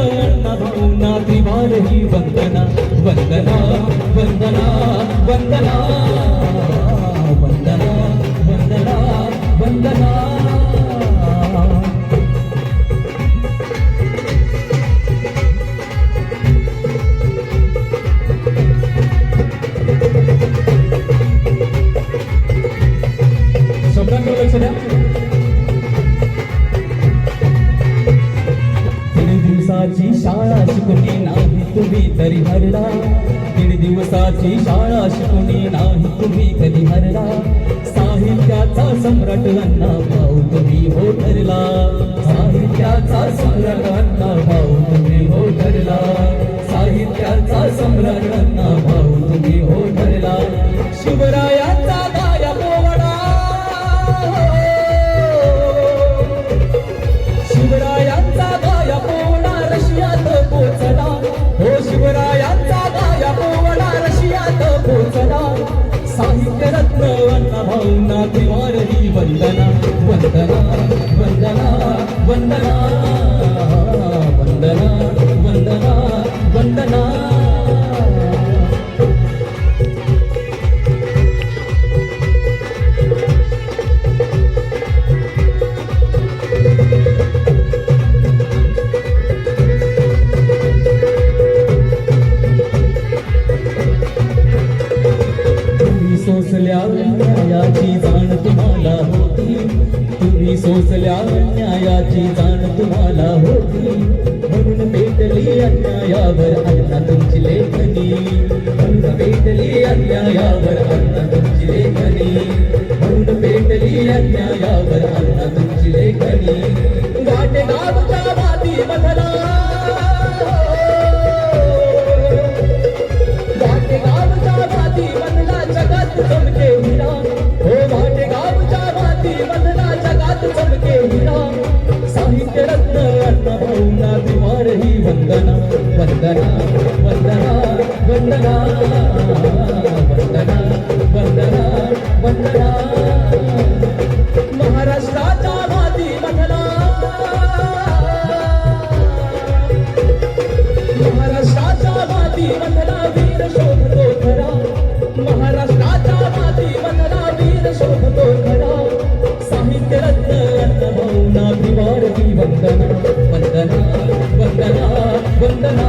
अण्णा भाऊंना वंदना वंदना वंदना वंदना. दिवसाची शाळा शिकली नाही तुम्ही तरी हरला. दीड दिवसाची शाळा शिकली नाही तुम्ही कधी हरला. साहित्याचा सम्राट अण्णा भाऊ तुम्ही हो ठरला. साहित्याचा सम्राट अण्णा త్రివారహి వందన వందన వందన వందనా सोसल्या न्यायाची जाण तुम्हाला होती. तुम्ही सोसल्या न्यायाची जाण तुम्हाला होती. म्हणून भेटली अन्यायावर अन्ना तुमची लेखनी म्हणून पेटली अन्यायावर अन्ना तुमची लेखनी म्हणून पेटली अन्यायावर अण्णा கொண்டனா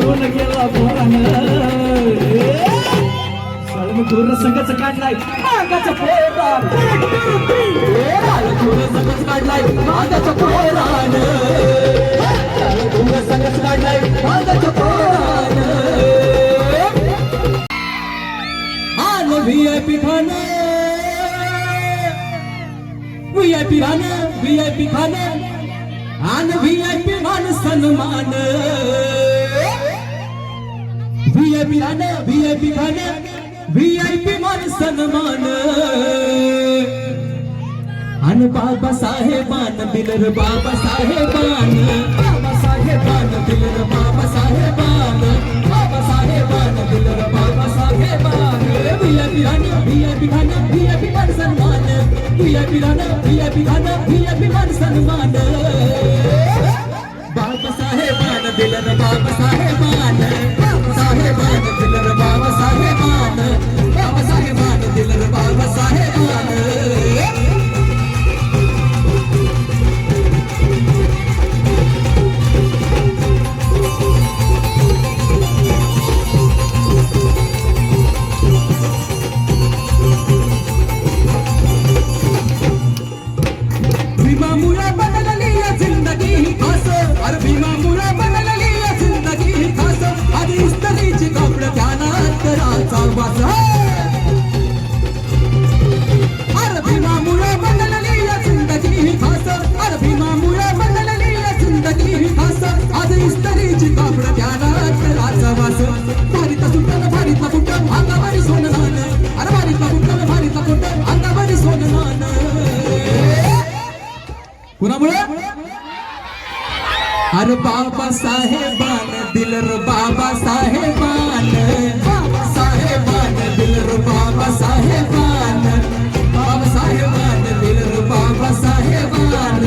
दूर संघच काढलाय मागाचा पोरा संगच काढलाय मागाच्या पोरान संगच काढलाय मागाच्या पोरान V I P V I P V I P आन व्ही आय पी मान सन्मान. व्ही आय पी खान व्ही आय पी व्ही मान सन्मान. अन बाबासाहेबान दिलर बाबा साहेबान बाबा साहेबान दिलर बाबा साहेबान बाबा साहेबान दिलर बाबा साहेबान पी आणि व्ही आय पी मान सन्मान. V I P Rana V खाना व्ही मान सन्मान. बाबा साहेबान दिलर बाबा साहेबान बाबा साहेबान दिल र बाबा साहेबान. साहेबान दिल र बाबा साहेबान बाबा साहेबान. दिल र बाबा साहेबान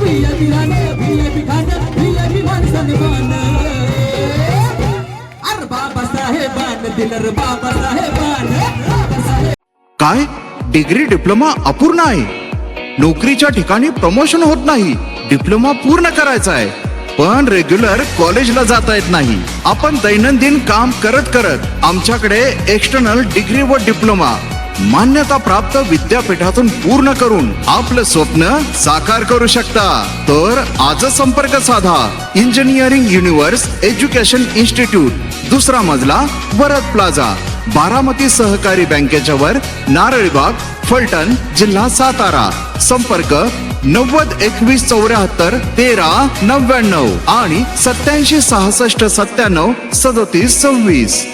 भिया भिया भिया भिया भिया बाबा साहेबान दिलर बाबा साहेबान. काय? डिग्री डिप्लोमा अपूर्ण आहे. नोकरीच्या ठिकाणी प्रमोशन होत नाही. डिप्लोमा पूर्ण करायचा आहे. पण रेग्युलर कॉलेजला जाता येत नाही. आपण दैनंदिन काम करत करत आमच्याकडे एक्सटर्नल डिग्री व डिप्लोमा मान्यता प्राप्त विद्यापीठातून पूर्ण करून आपलं स्वप्न साकार करू शकता. तर आजच संपर्क साधा. इंजिनिअरिंग युनिव्हर्स एज्युकेशन इन्स्टिट्यूट दुसरा मजला वरद प्लाझा. बारामती सहकारी बँकेच्या वर नारळीबाग फलटण जिल्हा सातारा. संपर्क नव्वद एकवीस चौऱ्याहत्तर तेरा नव्याण्णव आणि सत्याऐंशी सहासष्ट सत्त्याण्णव सदोतीस सव्वीस.